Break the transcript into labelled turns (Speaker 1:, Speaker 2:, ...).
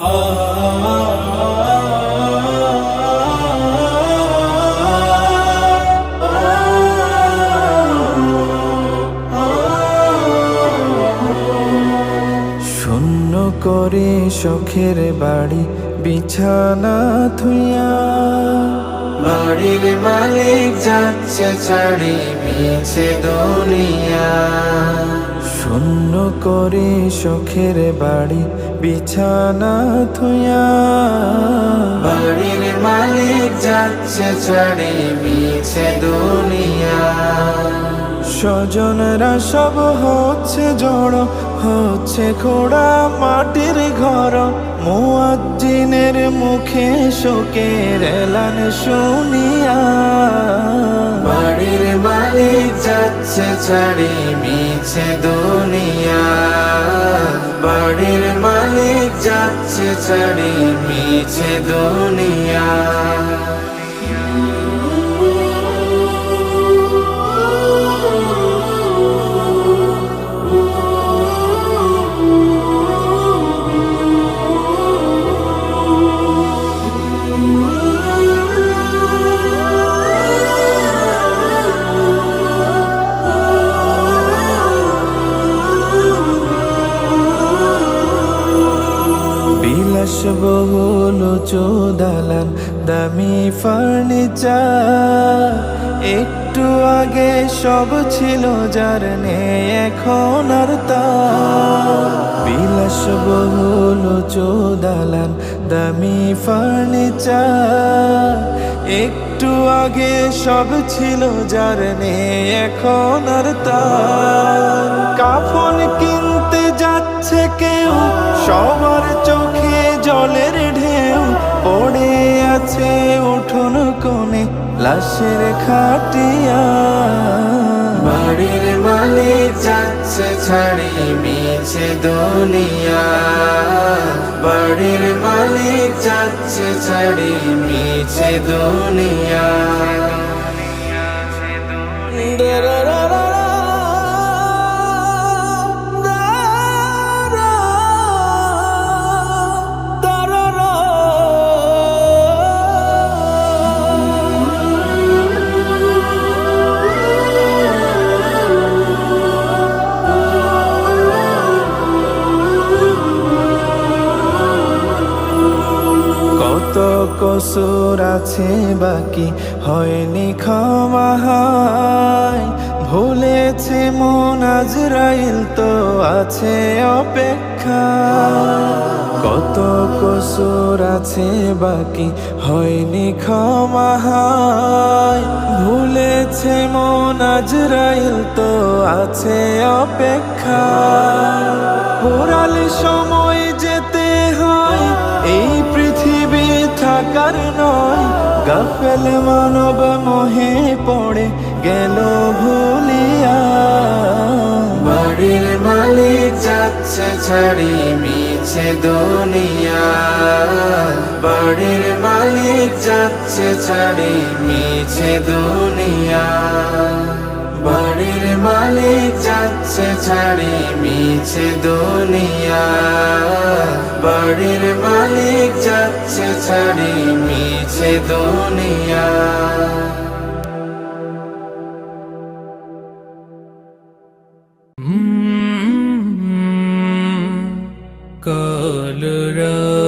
Speaker 1: শূন্য করে শখের বাড়ি বিছানা থুইয়া
Speaker 2: বাড়ির মালিক যাচ্ছে ছাড়ি মিছে দুনিয়া।
Speaker 1: শূন্য করে শখের বাড়ি বিছানা থুইয়া
Speaker 2: বাড়ির মালিক যাচ্ছে ছাড়ি মিছে দুনিয়া।
Speaker 1: স্বজনরা সব হচ্ছে জড় হচ্ছে খোড়া মাটির ঘর। মুয়াজ্জিনের মুখে শোকের এলান শুনিয়া।
Speaker 2: বাড়ির মালিক যাচ্ছে ছাড়ি মিছে দুনিয়া। যাচ্ছে চড়ে মিছে দুনিয়া।
Speaker 1: বিলাস বহুল চোদালান, দামি ফার্নিচার। একটু আগে সব ছিল যার নেই এখন আর তা বিলাস বহুল চোদালান, দামি ফার্নিচার। একটু আগে সব ছিল যার নেই এখন আর তা কাফন কিনতে যাচ্ছে কেউ, সবার চোখে লাশের খাটিয়া।
Speaker 2: বাড়ির মালি যাচ্ছে ছাড়ি মিছে দুনিয়া। বাড়ির মালি যাচ্ছে ছাড়ি মিছে দুনিয়া।
Speaker 1: কত কসুর আছে বাকি? হয়নি ক্ষমাহায় ভুলেছে মন আজরাইল তো আছে অপেক্ষা কত কসুর আছে বাকি? হয়নি ক্ষমাহায় ভুলেছে মন আজরাইল তো আছে অপেক্ষা পুরাল সময় গাফেল মানব মোহে পড়ে গেল ভুলিয়া।
Speaker 2: বাড়ির মালিক যাচ্ছে ছাড়ি মিছে দুনিয়া। বাড়ির মালিক যাচ্ছে ছাড়ি মিছে দুনিয়া। বাড়ির মালিক যাচ্ছে ছাড়ি মিছে দুনিয়া। বাড়ির মালিক ছাড়ি মিছে দুনিয়া
Speaker 3: কলরা